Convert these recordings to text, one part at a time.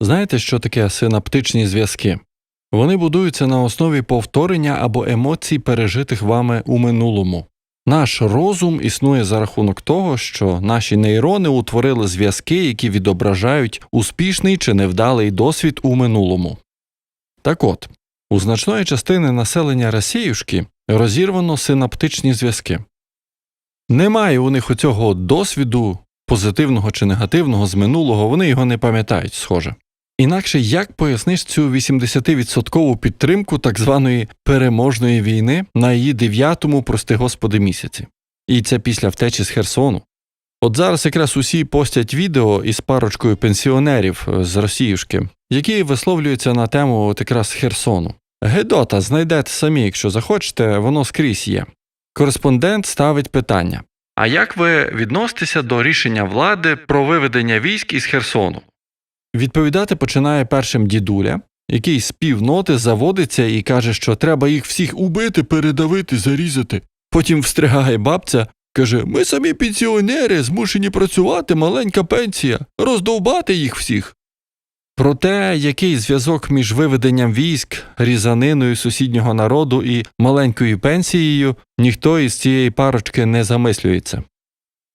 Знаєте, що таке синаптичні зв'язки? Вони будуються на основі повторення або емоцій, пережитих вами у минулому. Наш розум існує за рахунок того, що наші нейрони утворили зв'язки, які відображають успішний чи невдалий досвід у минулому. Так от, у значної частини населення Росіюшки розірвано синаптичні зв'язки. Немає у них оцього досвіду, позитивного чи негативного з минулого, вони його не пам'ятають, схоже. Інакше як поясниш цю 80% підтримку так званої переможної війни на її дев'ятому, прости господи, місяці? І це після втечі з Херсону. От зараз якраз усі постять відео із парочкою пенсіонерів е, з Росіюшки, які висловлюються на тему от якраз Херсону. Гедота знайдете самі, якщо захочете, воно скрізь є. Кореспондент ставить питання: А як ви відноситеся до рішення влади про виведення військ із Херсону? Відповідати починає першим дідуля, який з півноти заводиться і каже, що треба їх всіх убити, передавити, зарізати. Потім встрягає бабця, каже: Ми самі пенсіонери, змушені працювати, маленька пенсія, роздовбати їх всіх. Про те, який зв'язок між виведенням військ, різаниною сусіднього народу і маленькою пенсією, ніхто із цієї парочки не замислюється.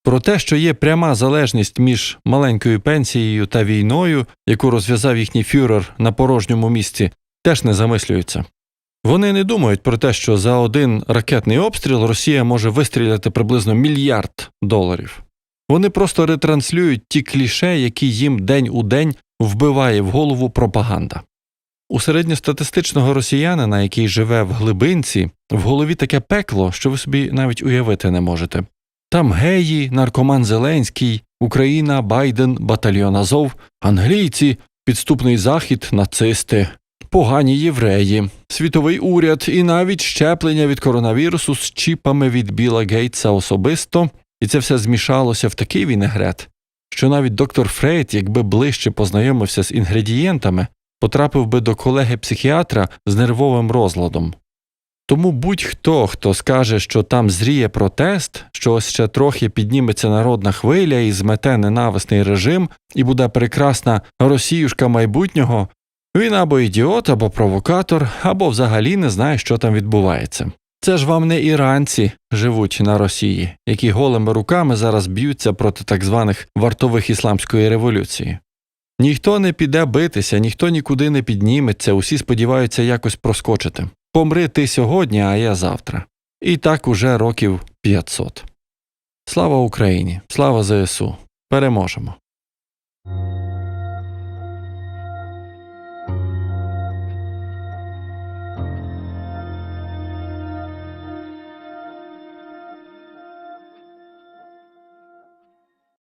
Про те, що є пряма залежність між маленькою пенсією та війною, яку розв'язав їхній фюрер на порожньому місці, теж не замислюються. Вони не думають про те, що за один ракетний обстріл Росія може вистріляти приблизно мільярд доларів. Вони просто ретранслюють ті кліше, які їм день у день вбиває в голову пропаганда. У середньостатистичного росіянина, який живе в глибинці, в голові таке пекло, що ви собі навіть уявити не можете. Там геї, наркоман Зеленський, Україна, Байден, батальйон Азов, англійці, підступний захід, нацисти, погані євреї, світовий уряд і навіть щеплення від коронавірусу з чіпами від Біла Гейтса особисто, і це все змішалося в такий вінегрет, що навіть доктор Фрейд, якби ближче познайомився з інгредієнтами, потрапив би до колеги психіатра з нервовим розладом. Тому будь-хто, хто скаже, що там зріє протест, що ось ще трохи підніметься народна хвиля і змете ненависний режим, і буде прекрасна росіюшка майбутнього, він або ідіот, або провокатор, або взагалі не знає, що там відбувається. Це ж вам не іранці живуть на Росії, які голими руками зараз б'ються проти так званих вартових ісламської революції. Ніхто не піде битися, ніхто нікуди не підніметься, усі сподіваються якось проскочити. Помри ти сьогодні, а я завтра. І так уже років 500. Слава Україні! Слава ЗСУ! Переможемо!